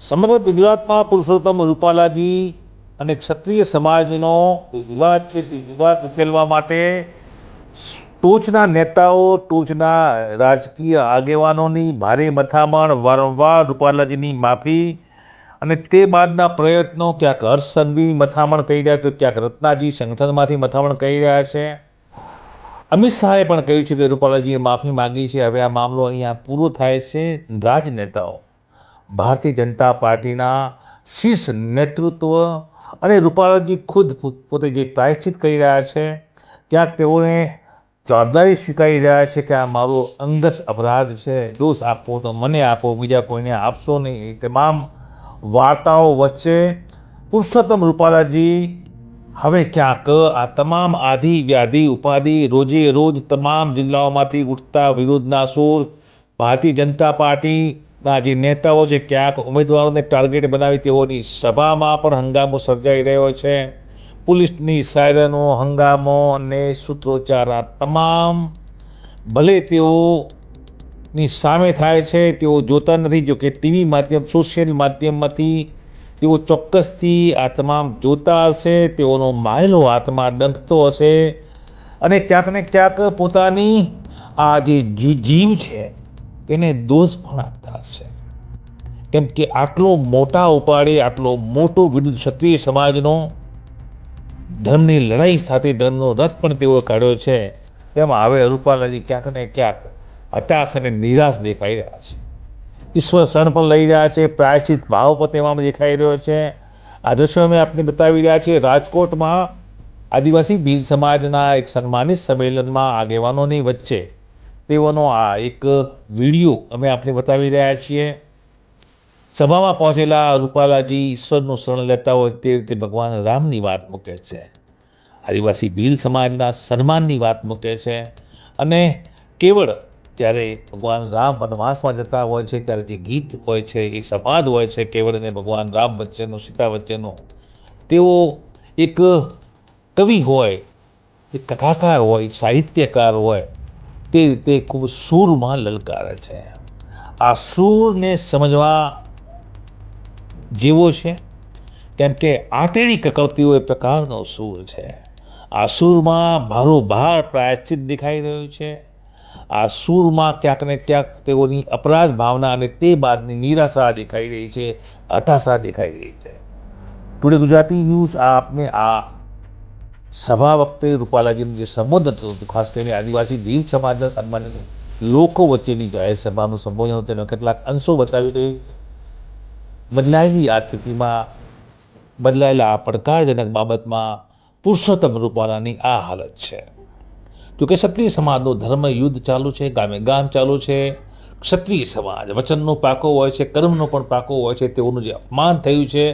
સમગ્ર ગુજરાતમાં પુરુષોત્તમ રૂપાલાજી અને ક્ષત્રિય સમાજનો વિવાદ છે વિવાદ ઉકેલવા માટે ટોચના નેતાઓ, ટોચના રાજકીય આગેવાનોની ભારે મથામણ વારંવાર રૂપાલાજીની માફી અને તે બાદના પ્રયત્નો, ક્યાંક હર્ષ મથામણ કહી રહ્યા તો ક્યાંક રત્નાજી સંગઠનમાંથી મથામણ કહી રહ્યા છે. અમિત શાહે પણ કહ્યું છે કે રૂપાલાજીએ માફી માંગી છે. હવે આ મામલો અહીંયા પૂરો થાય છે. રાજનેતાઓ ભારતીય જનતા પાર્ટીના શીર્ષ નેતૃત્વ અને રૂપાલાજી ખુદ પોતે જે પ્રાયશ્ચિત કરી રહ્યા છે ત્યાં તેઓને જવાબદારી સ્વીકારી રહ્યા છે કે આ મારો અંગત અપરાધ છે, દોષ આપો તો મને આપો, બીજા કોઈને આપશો નહીં. તમામ વાર્તાઓ વચ્ચે પુરુષોત્તમ રૂપાલાજી હવે ક્યાંક આ તમામ આધિ વ્યાધિ ઉપાધિ રોજે રોજ તમામ જિલ્લાઓમાંથી ઉઠતા વિરોધના સૂર ભારતીય જનતા પાર્ટીના જે નેતાઓ જે ક્યાંક ઉમેદવારોને ટાર્ગેટ બનાવી તેઓની સભામાં પણ હંગામો સર્જાઈ રહ્યો છે. પોલીસની સાયરનો હંગામો અને સૂત્રોચ્ચાર આ તમામ ભલે તેઓની સામે થાય છે, તેઓ જોતા નથી. જો કે ટીવી માધ્યમ સોશિયલ માધ્યમમાંથી તેઓ ચોક્કસથી આ તમામ જોતા હશે, તેઓનો માયલો હાથમાં ડંખતો હશે અને ક્યાંક ને ક્યાંક પોતાની આ જી- જીવ છે તેને દોષ પણ આપતા હશે. કેમ કે આટલો મોટા ઉપાડે, આટલો મોટો વિરુદ્ધ ક્ષત્રિય સમાજનો ધર્મની લડાઈ સાથે ધર્મનો રથ પણ તેઓ કાઢ્યો છે. તેમાં હવે રૂપાલાજી ક્યાંક ને ક્યાંક હતાશ અને નિરાશ દેખાઈ રહ્યા છે. ઈશ્વર શરણ પણ લઈ રહ્યા છે. પ્રાયશ્ચિત ભાવ પણ તેમાં દેખાઈ રહ્યો છે. આ દ્રશ્યો અમે આપને બતાવી રહ્યા છીએ. રાજકોટમાં આદિવાસી ભીલ સમાજના એક સન્માનિત સંમેલનમાં આગેવાનોની વચ્ચે તેઓનો આ એક વીડિયો અમે આપને બતાવી રહ્યા છીએ. સભામાં પહોંચેલા રૂપાલાજી ઈશ્વરનું શરણ લેતા હોય તે રીતે ભગવાન રામની વાત મૂકે છે. આદિવાસી ભીલ સમાજના સન્માનની વાત મૂકે છે. અને કેવળ ત્યારે ભગવાન રામ વનવાસમાં જતા હોય છે, ત્યારે જે ગીત હોય છે, એ સંવાદ હોય છે, કેવળ અને ભગવાન રામ વચ્ચેનો, સીતા વચ્ચેનો, તેઓ એક કવિ હોય, એક કથાકાર હોય, સાહિત્યકાર હોય તે રીતે ખૂબ સૂરમાં લલકારે છે. આ સૂરને સમજવા જેવો છે, કેમ કે આટેણી કકવતી એ પ્રકારનો સૂર છે. આ સૂરમાં ભારોભાર પ્રાયશ્ચિત દેખાઈ રહ્યું છે. આ સૂરમાં ક્યાંક ને ક્યાંક તેઓની અપરાધ ભાવના અને તે બાદની નિરાશા દેખાઈ રહી છે, હતાશા દેખાઈ રહી છે. ટુડે ગુજરાતી ન્યૂઝ આપને આ સભા વખતે રૂપાલાજીનું જે સંબોધન થતું હતું, ખાસ કરીને આદિવાસી ભીલ સમાજના સન્માનિત લોકો વચ્ચેની જાહેર સભાનું સંબોધન તેનો કેટલાક અંશો બતાવી રહ્યું બદલાયેલી આ સ્થિતિમાં બદલાયેલા આ પડકારજનક બાબતમાં પુરુષોત્તમ રૂપાલાની આ હાલત છે. જોકે ક્ષત્રિય સમાજનો ધર્મ યુદ્ધ ચાલુ છે, ગામે ગામ ચાલુ છે. ક્ષત્રિય સમાજ વચનનો પાકો હોય છે, કર્મનો પણ પાકો હોય છે, તેઓનું જે અપમાન થયું છે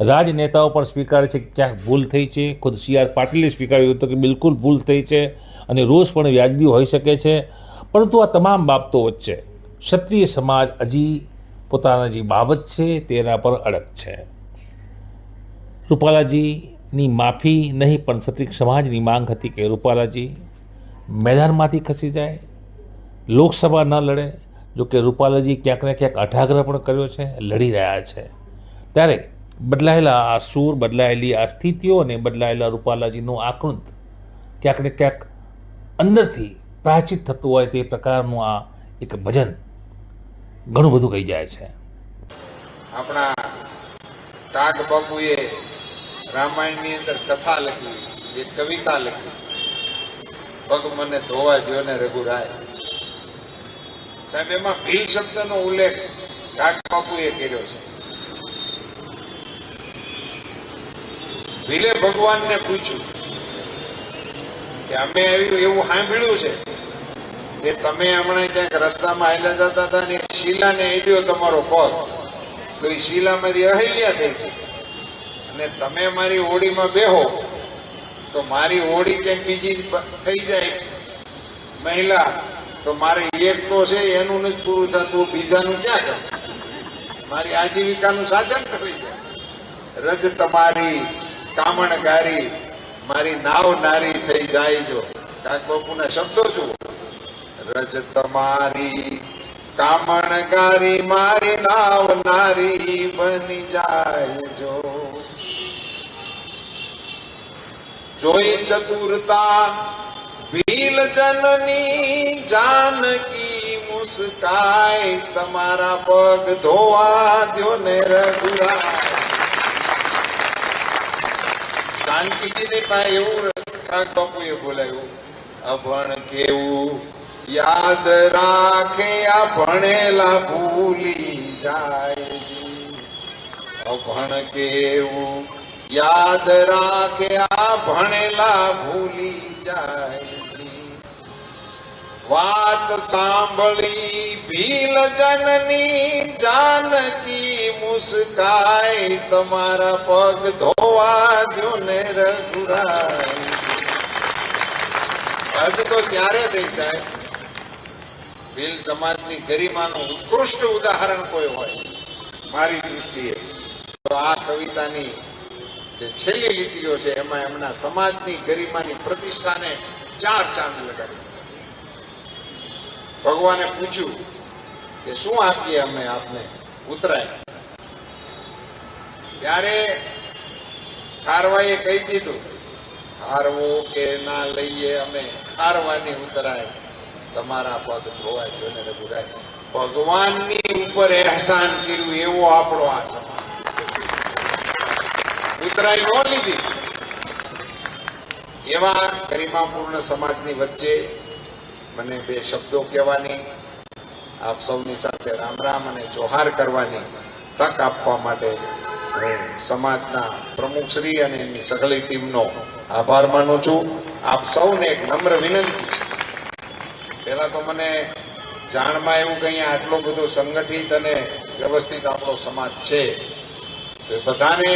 રાજનેતાઓ પણ સ્વીકારે છે કે ક્યાંક ભૂલ થઈ છે. ખુદ સી આર પાટીલે સ્વીકાર્યું હતું કે બિલકુલ ભૂલ થઈ છે અને રોષ પણ વ્યાજબી હોઈ શકે છે. પરંતુ આ તમામ બાબતો વચ્ચે ક્ષત્રિય સમાજ હજી પોતાના જે બાબત છે તેના પર અડગ છે. રૂપાલાજીની માફી નહીં, પણ ક્ષત્રિય સમાજની માંગ હતી કે રૂપાલાજી મેદાનમાંથી ખસી જાય, લોકસભા ન લડે જો કે રૂપાલાજી ક્યાંક ને ક્યાંક અઠાગ્રહ પણ કર્યો છે, લડી રહ્યા છે. ત્યારે બદલાયેલા આ સૂર, બદલાયેલી આ સ્થિતિઓ અને બદલાયેલા રૂપાલાજીનું આકૃત ક્યાંક ને ક્યાંક અંદરથી પ્રાચિત થતું હોય તે પ્રકારનું આ એક ભજન ઘણું બધું કહી જાય છે. આપણા કાગ બાપુએ રામાયણની અંદર કથા લખી એક કવિતા લખી, પગ મને ધોવા ગયો ને રઘુરાય. સાહેબ, એમાં ભીલ શબ્દનો ઉલ્લેખ કાગ બાપુએ કર્યો છે. ભીલે ભગવાનને પૂછ્યું કે અમે આવ્યું એવું સાંભળ્યું છે કે તમે હમણાં ક્યાંક રસ્તામાં આવેલા જતા હતા ને શીલાને ઈડ્યો તમારો પગ. તો એ શીલામાંથી અહિલ્યા થઈ ગઈ. અને તમે મારી હોડીમાં બેહો, તો મારી હોડી ક્યાંક બીજી થઈ જાય. મહિલા, તો મારે એક તો છે એનું નથી પૂરું થતું, બીજાનું ક્યાં કરું? મારી આજીવિકાનું સાધન થઈ જાય. રજ તમારી કામણગારી મારી નાવ નારી થઈ જાય જો. કાક બાપુના શબ્દો છું રજ તમારી કામણગારી મારી નાવ નારી બની બની જાય જો. જોઈ ચતુરતા, ભીલ જનની જાનકી મુસ્કાય. તમારા પગ ધોવા દ્યો ને રઘુરાય જાનકીજીની પાસે એવું કાંક બાપુએ બોલાયું, અભણ કેવું? યાદ રાખે આ ભણેલા ભૂલી જાય અભણ કેવું? યાદ રાખે આ ભણેલા ભૂલી વાત સાંભળી ભીલ જનની જાનકી મુસ્કાય તમારા પગ ધોવા દ્યો ને રઘુરાય હદ તો ત્યારે થઈ સાહેબ. ભીલ સમાજની ગરિમાનું ઉત્કૃષ્ટ ઉદાહરણ કોઈ હોય, મારી દૃષ્ટિએ તો આ કવિતાની જે છેલ્લી લીટીઓ છે, એમાં એમના સમાજની ગરિમાની પ્રતિષ્ઠાને ચાર ચાંદ લગાડી. ભગવાને પૂછ્યું કે શું આપીએ અમે આપને? ઉતરાય. ત્યારે ખારવાએ કહી દીધું હારવો કે ના લઈએ અમે? ખારવાની ઉતરાય. તમારા પગ ધોવાય ગયો ને રઘુરાય ભગવાનની ઉપર એહસાન કર્યું, એવો આપણો આ સમાજ. ઉતરાય ન લીધી. એવા ગરિમાપૂર્ણ સમાજની વચ્ચે મને બે શબ્દો કહેવાની, આપ સૌની સાથે રામ રામ અને જોહાર કરવાની તક આપવા માટે હું સમાજના પ્રમુખશ્રી અને એમની સઘળી ટીમનો આભાર માનું છું. આપ સૌને એક નમ્ર વિનંતી. પહેલા તો મને જાણમાં એવું કે આટલો બધો સંગઠિત અને વ્યવસ્થિત આપણો સમાજ છે. તો બધાને